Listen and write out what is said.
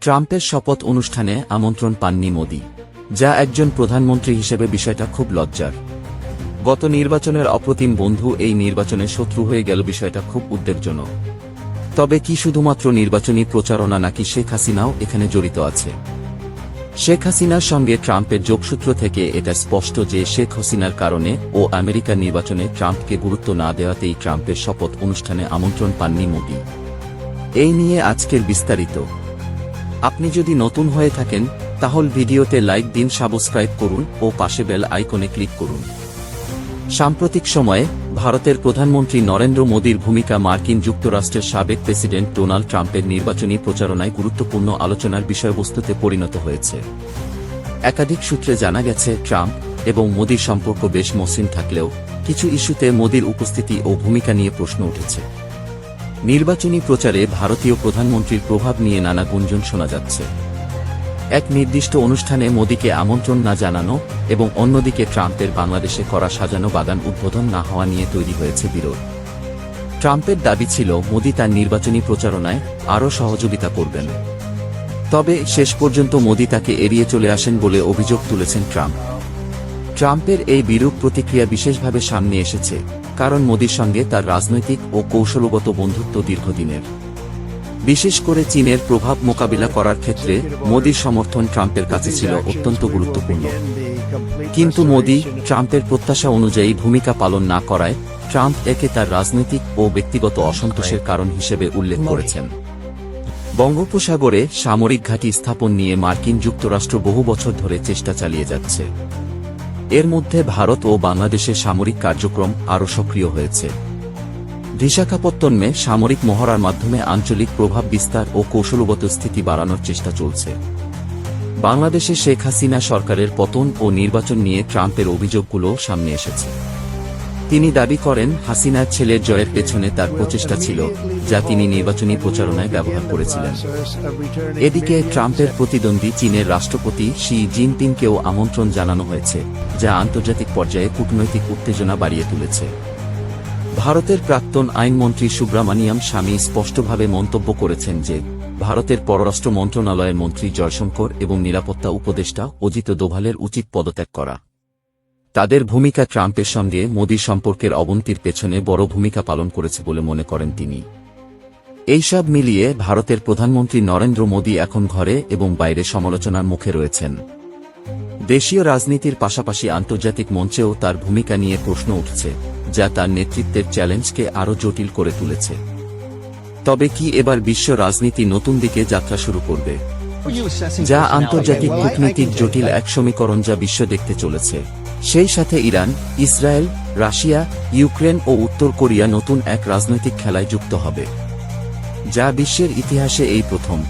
ট্রাম্পের শপথ অনুষ্ঠানে আমন্ত্রণ পাননি মোদি, যা একজন প্রধানমন্ত্রী হিসেবে বিষয়টা খুব লজ্জার। গত নির্বাচনের অপ্রতিম বন্ধু এই নির্বাচনে শত্রু হয়ে গেল বিষয়টা খুব উদ্বেগজনক। তবে কি শুধুমাত্র নির্বাচনী প্রচারণা নাকি শেখ হাসিনাও এখানে জড়িত আছে? শেখ হাসিনার সঙ্গে ট্রাম্পের যোগসূত্র থেকে এটা স্পষ্ট যে শেখ হাসিনার কারণে ও আমেরিকার নির্বাচনে ট্রাম্পকে গুরুত্ব না দেওয়াতেই ট্রাম্পের শপথ অনুষ্ঠানে আমন্ত্রণ পাননি মোদি। এই নিয়ে আজকের বিস্তারিত। আপনি যদি নতুন হয়ে থাকেন, তাহলে ভিডিওতে লাইক দিন, সাবস্ক্রাইব করুন ও পাশে বেল আইকনে ক্লিক করুন। সাম্প্রতিক সময়ে, ভারতের প্রধানমন্ত্রী নরেন্দ্র মোদীর ভূমিকা মার্কিন যুক্তরাষ্ট্রের সাবেক প্রেসিডেন্ট ডোনাল্ড ট্রাম্পের নির্বাচনী প্রচারণায় গুরুত্বপূর্ণ আলোচনার বিষয়বস্তুতে পরিণত হয়েছে। একাধিক সূত্রে জানা গেছে, ট্রাম্প এবং মোদীর সম্পর্ক বেশ মসৃণ থাকলেও, কিছু ইস্যুতে মোদীর উপস্থিতি ও ভূমিকা নিয়ে প্রশ্ন উঠেছে। নির্বাচনী প্রচারে ভারতীয় প্রধানমন্ত্রীর প্রভাব নিয়ে নানা গুঞ্জন শোনা যাচ্ছে। এক নির্দিষ্ট অনুষ্ঠানে মোদীকে আমন্ত্রণ না জানানো এবং অন্যদিকে ট্রাম্পের বাংলাদেশে করা সাজানো বাগান উদ্বোধন না হওয়া নিয়ে তৈরি হয়েছে বিরোধ। ট্রাম্পের দাবি ছিল, মোদী তার নির্বাচনী প্রচারণায় আরও সহযোগিতা করবেন। তবে শেষ পর্যন্ত মোদী তাকে এড়িয়ে চলে আসেন বলে অভিযোগ তুলেছেন ট্রাম্প। ট্রাম্পের এই বিরূপ প্রতিক্রিয়া বিশেষভাবে সামনে এসেছে, কারণ মোদীর সঙ্গে তার রাজনৈতিক ও কৌশলগত বন্ধুত্ব দীর্ঘদিনের। বিশেষ করে চীনের প্রভাব মোকাবিলা করার ক্ষেত্রে মোদীর সমর্থন ট্রাম্পের কাছে ছিল অত্যন্ত গুরুত্বপূর্ণ। কিন্তু মোদী ট্রাম্পের প্রত্যাশা অনুযায়ী ভূমিকা পালন না করায় ট্রাম্প একে তার রাজনৈতিক ও ব্যক্তিগত অসন্তোষের কারণ হিসেবে উল্লেখ করেছেন। বঙ্গোপসাগরে সামরিক ঘাঁটি স্থাপন নিয়ে মার্কিন যুক্তরাষ্ট্র বহু বছর ধরে চেষ্টা চালিয়ে যাচ্ছে। এর মধ্যে ভারত ও বাংলাদেশের সামরিক কার্যক্রম আরও সক্রিয় হয়েছে। বিশাখাপত্তনমে সামরিক মহড়ার মাধ্যমে আঞ্চলিক প্রভাব বিস্তার ও কৌশলগত স্থিতি বাড়ানোর চেষ্টা চলছে। বাংলাদেশে শেখ হাসিনা সরকারের পতন ও নির্বাচন নিয়ে ট্রাম্পের অভিযোগগুলো সামনে এসেছে। তিনি দাবি করেন, হাসিনার ছেলের জয়ের পেছনে তার প্রচেষ্টা ছিল, যা তিনি নির্বাচনী প্রচারণায় ব্যবহার করেছিলেন। এদিকে ট্রাম্পের প্রতিদ্বন্দ্বী চীনের রাষ্ট্রপতি শি জিনপিংকেও আমন্ত্রণ জানানো হয়েছে, যা আন্তর্জাতিক পর্যায়ে কূটনৈতিক উত্তেজনা বাড়িয়ে তুলেছে। ভারতের প্রাক্তন আইনমন্ত্রী সুব্রামানিয়াম স্বামী স্পষ্টভাবে মন্তব্য করেছেন যে, ভারতের পররাষ্ট্র মন্ত্রণালয়ের মন্ত্রী জয়শঙ্কর এবং নিরাপত্তা উপদেষ্টা অজিত দোভালের উচিত পদত্যাগ করা। তাদের ভূমিকা ট্রাম্পের সঙ্গে মোদীর সম্পর্কের অবনতির পেছনে বড় ভূমিকা পালন করেছে বলে মনে করেন তিনি। এইসব মিলিয়ে ভারতের প্রধানমন্ত্রী নরেন্দ্র মোদী এখন ঘরে এবং বাইরে সমালোচনার মুখে রয়েছেন। দেশীয় রাজনীতির পাশাপাশি আন্তর্জাতিক মঞ্চেও তার ভূমিকা নিয়ে প্রশ্ন উঠছে, যা তার নেতৃত্বের চ্যালেঞ্জকে আরও জটিল করে তুলেছে। তবে কি এবার বিশ্ব রাজনীতি নতুন দিকে যাত্রা শুরু করবে? যা আন্তর্জাতিক কূটনীতিক জটিল এক সমীকরণ যা বিশ্ব দেখতে চলেছে। সেই সাথে ইরান, ইসরায়েল, রাশিয়া, ইউক্রেন ও উত্তর কোরিয়া নতুন এক রাজনৈতিক খেলায় যুক্ত হবে। যা বিশ্বের ইতিহাসে এই প্রথম।